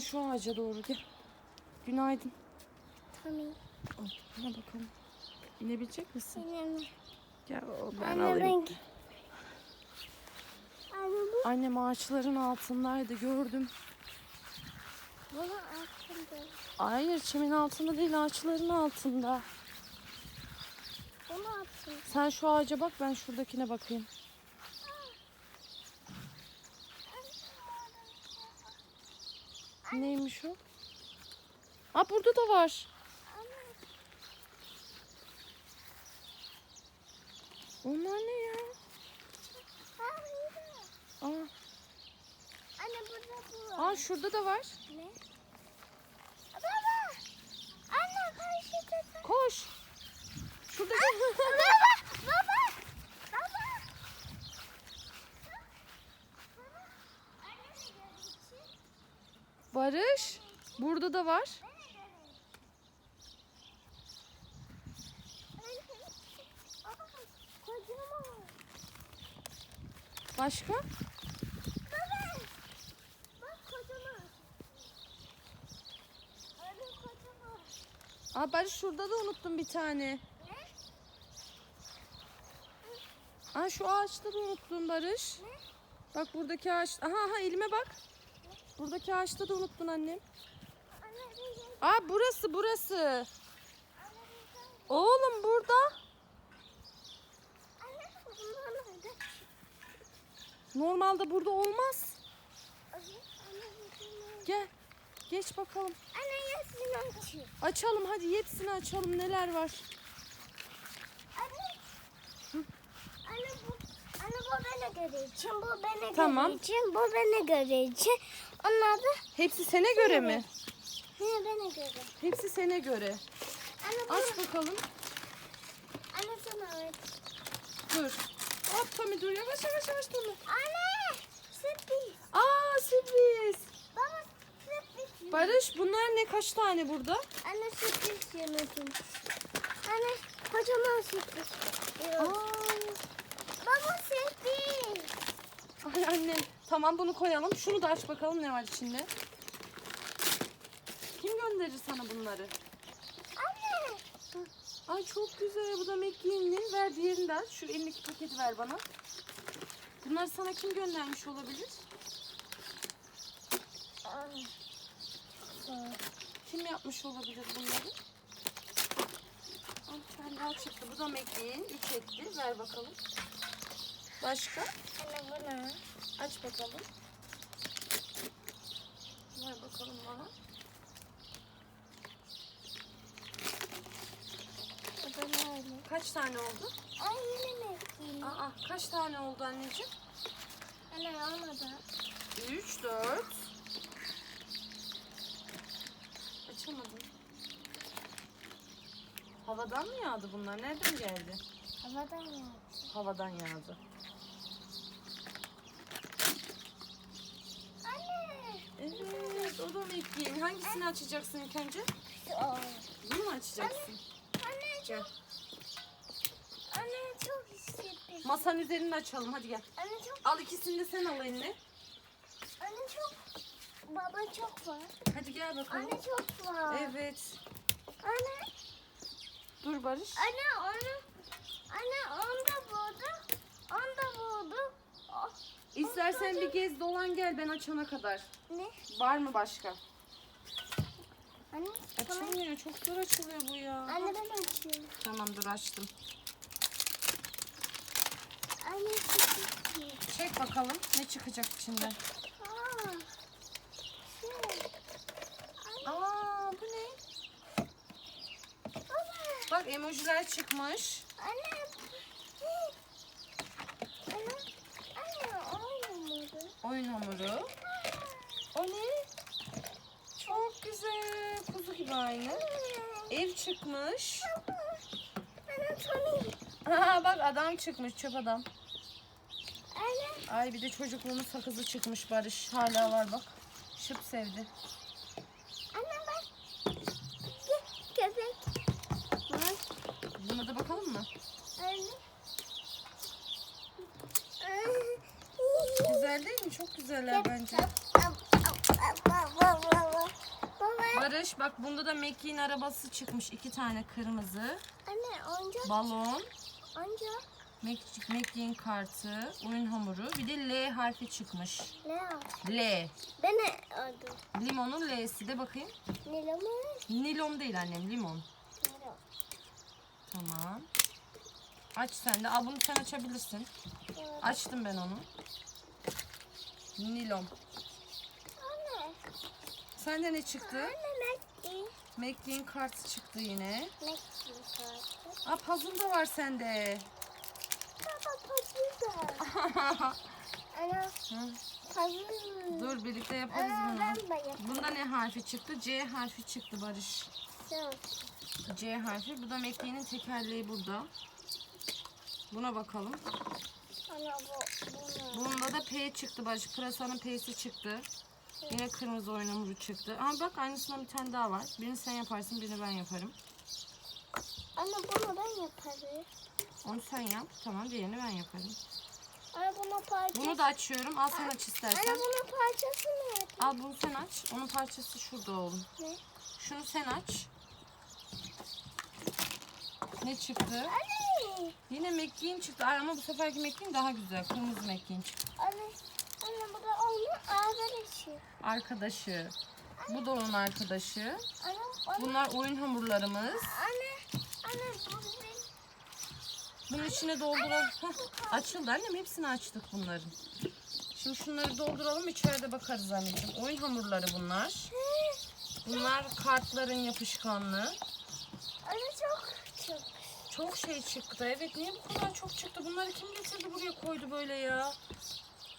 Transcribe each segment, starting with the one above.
Ha şu ağaca doğru gel. Günaydın. Tamam. Al, Buna bakalım. İnebilecek misin? Anne, Gel o ben anne alayım. ben... Anne bu Annem ağaçların altındaydı gördüm. bunu aslında. Hayır çimin altında değil ağaçların altında. Bunu attım. Sen şu ağaca bak ben şuradakine bakayım. Neymiş o? Aa burada da var. Onlar ne ya? Aa, Anne burada bu. aa şurada da var. Ne? Baba. Anne karşıda. Koş. Şurada. Baba. Baba. Baba. Anne ne görüyorsun? Barış. Burada da var. Başka? Aa Barış şurada da unuttum bir tane. Ne? Aa şu ağaçta da unuttum Barış. Bak buradaki ağaç. Aha aha elime bak. Buradaki ağaçta da unuttun annem. Gel. Aa burası burası. Gel. Oğlum burada. Normalde burada olmaz. Bunlar. Gel. Geç bakalım. Anne yazın açıyor. Açalım hadi hepsini açalım neler var. Anne. Anne bu Bu beni göreceğim. Bu beni Tamam. göreceğim. Bu beni göreceğim. Onlar da Hepsi sene göre mi? ne beni göre. Hepsi sene göre. Anne bu Aç bakalım. Anne sana evet. Dur. Hop Tommy dur yavaş yavaş yavaş Tommy. Anne sürpriz. Aa sürpriz. Baba sürpriz. Barış bunlar ne kaç tane burada? Anne sürpriz yemedim. Anne kocaman sürpriz. Aa, Baba sürpriz. ay annem. Tamam bunu koyalım. Şunu da aç bakalım ne var içinde. Kim gönderir sana bunları? Anne. Ay çok güzel. Bu da McGinn'in. Ver diğerini de aç. Şu elindeki paketi ver bana. Bunları sana kim göndermiş olabilir? Anne. Kim yapmış olabilir bunları? Ay, tane daha çıktı. Bu da McGinn. Üç etti. Ver bakalım. Başka? Anne bu ne? Aç bakalım. Ver bakalım bana. Bu da ne? Kaç tane oldu? Ay yine mi yapayım? Aa, kaç tane oldu anneciğim? Anne olmadı. 3, 4. Açamadım. Havadan mı yağdı bunlar? Nereden geldi? Havadan ya. Havadan yağdı. Anne. Evet, o da McGinn. Hangisini açacaksın ilk önce? Aa. Bunu mu açacaksın? Anne Gel. çok. Anne çok hissettim. Masanın üzerinde açalım. Hadi gel. Anne çok. Al ikisini de sen al eline. Anne çok. Baba çok var. Hadi gel bakalım. Anne çok var. Evet. Anne. Dur Barış. Anne onu. Anne onu da buldu. Onu da buldu. Oh, İstersen bir gez dolan gel ben açana kadar. Ne? Var mı başka? Anne. Tamam. Açılmıyor. Çok zor açılıyor bu ya. Anne ben açıyorum. Tamam dur açtım. Anne çok Çek bakalım ne çıkacak içinde. Aa. Şey. Aa bu ne? Baba. Bak emojiler çıkmış. Anne. Anne. Anne olmadı. Oyun hamuru. O ne? Çok güzel. Kuzu gibi aynı. Ev çıkmış. Aa bak adam çıkmış çöp adam. Ay bir de çocukluğunun sakızı çıkmış Barış. Hala var bak. Şıp sevdi. Anne bak. Gö- Köpek. Bak. Buna da bakalım mı? Anne. Güzel değil mi? Çok güzeller bence. Baba. Barış bak bunda da Mekke'nin arabası çıkmış. iki tane kırmızı. Anne oyuncak. Balon. Oyuncak. Mek- Mekke'nin kartı. Oyun hamuru. Bir de L harfi çıkmış. Ne? L. Ben ne aldım? Limonun L'si de bakayım. Nilo mu? Nilon değil annem limon. Nilo. Tamam. Aç sen de. Al bunu sen açabilirsin. Açtım ben onu. Nilon. Sende ne çıktı? Anne. Mekke'nin kartı çıktı yine. Mekki kartı. Aa puzzle da var sende. Baba puzzle. Ana Hı, puzzle. Dur birlikte yaparız Aa, bunu. Bunda ne harfi çıktı? C harfi çıktı Barış. Yok. C harfi. Bu da Mekke'nin tekerleği burada. Buna bakalım. Ana bu. Bu ne? Bunda da P çıktı Barış. Pırasanın P'si çıktı. Yine kırmızı oyun hamuru çıktı. Aa bak aynısından bir tane daha var. Birini sen yaparsın, birini ben yaparım. Anne bunu ben yaparım. Onu sen yap. Tamam diğerini ben yaparım. Anne bunun parçası. Bunu da açıyorum. Al sen aç Anne istersen. bunun parçası nerede? Al bunu sen aç. Onun parçası şurada oğlum. Ne? Şunu sen aç. Ne çıktı? Anne. Yine McQueen çıktı. Ay, ama bu seferki McQueen daha güzel. Kırmızı McQueen çıktı. Anne. Anne bu da onun arkadaşı. Arkadaşı. Bu da onun arkadaşı. Anne. Anne. Bunlar oyun hamurlarımız. Anne. Anne bu benim. Bunun içine dolduralım. Açıldı annem. Hepsini açtık bunların. Şimdi şunları dolduralım. içeride bakarız anneciğim. Oyun hamurları bunlar. Bunlar kartların yapışkanlığı. Anne çok çok. Çok şey çıktı. Evet niye bu kadar çok çıktı? Bunları kim getirdi buraya koydu böyle ya?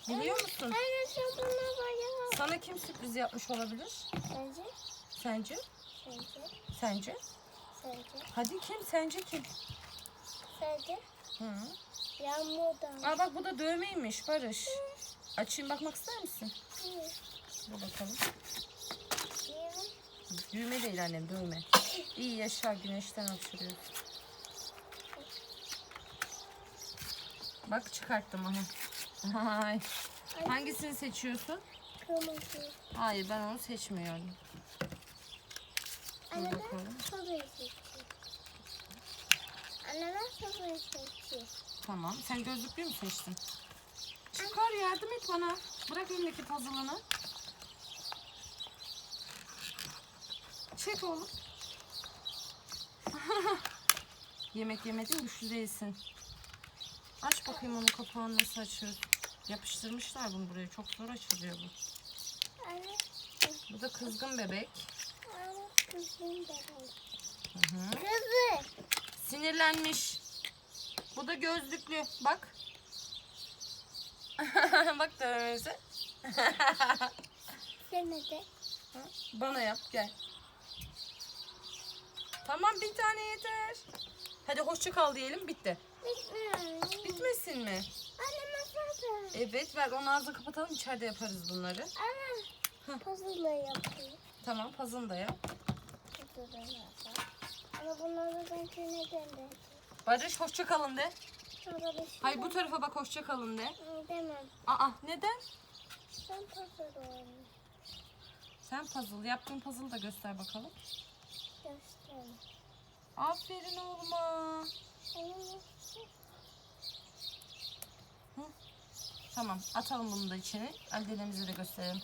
Biliyor musun? Anne sen buna bayılma. Sana kim sürpriz yapmış olabilir? Sence? Sence? Sence? Sence? Sence? Hadi kim? Sence kim? Sence? Hı. Yağmurdan. Aa bak bu da dövmeymiş Barış. Açayım bakmak ister misin? Dur bakalım. Düğme değil annem dövme. İyi yaşa güneşten hapşırıyor. Bak çıkarttım aha. Ay. Hangisini seçiyorsun? Kırmızı. Hayır ben onu seçmiyorum. Dur Anne ben bakalım. sobayı seçeyim. Anne ben sobayı seçeyim. Tamam. Sen gözlüklü mü seçtin? Çıkar yardım et bana. Bırak elindeki puzzle'ını. Çek oğlum. Yemek yemedin güçlü değilsin. Aç bakayım onun kapağını nasıl açıyoruz. Yapıştırmışlar bunu buraya. Çok zor açılıyor bu. Bu da kızgın bebek. Hı hı. Kızı. Sinirlenmiş. Bu da gözlüklü. Bak. Bak dövmemize. Demedi. Bana yap gel. Tamam bir tane yeter. Hadi hoşça kal diyelim bitti. Bitmiyor. Bitmesin mi? Anne masada. Evet ver onu ağzını kapatalım içeride yaparız bunları. Anne. Puzzle yapayım. Tamam puzzle'ını da yap. Puzzle yapayım. Ama bunları ben kendine gönderdim. Barış hoşça kalın de. Da Hayır bu tarafa bak hoşça kalın de. Demem. Aa neden? Ben puzzle oynayayım. Sen puzzle yaptığın puzzle'ı da göster bakalım. Göstereyim. Aferin oğluma. Tamam atalım bunu da içine. Annelerimize de gösterelim.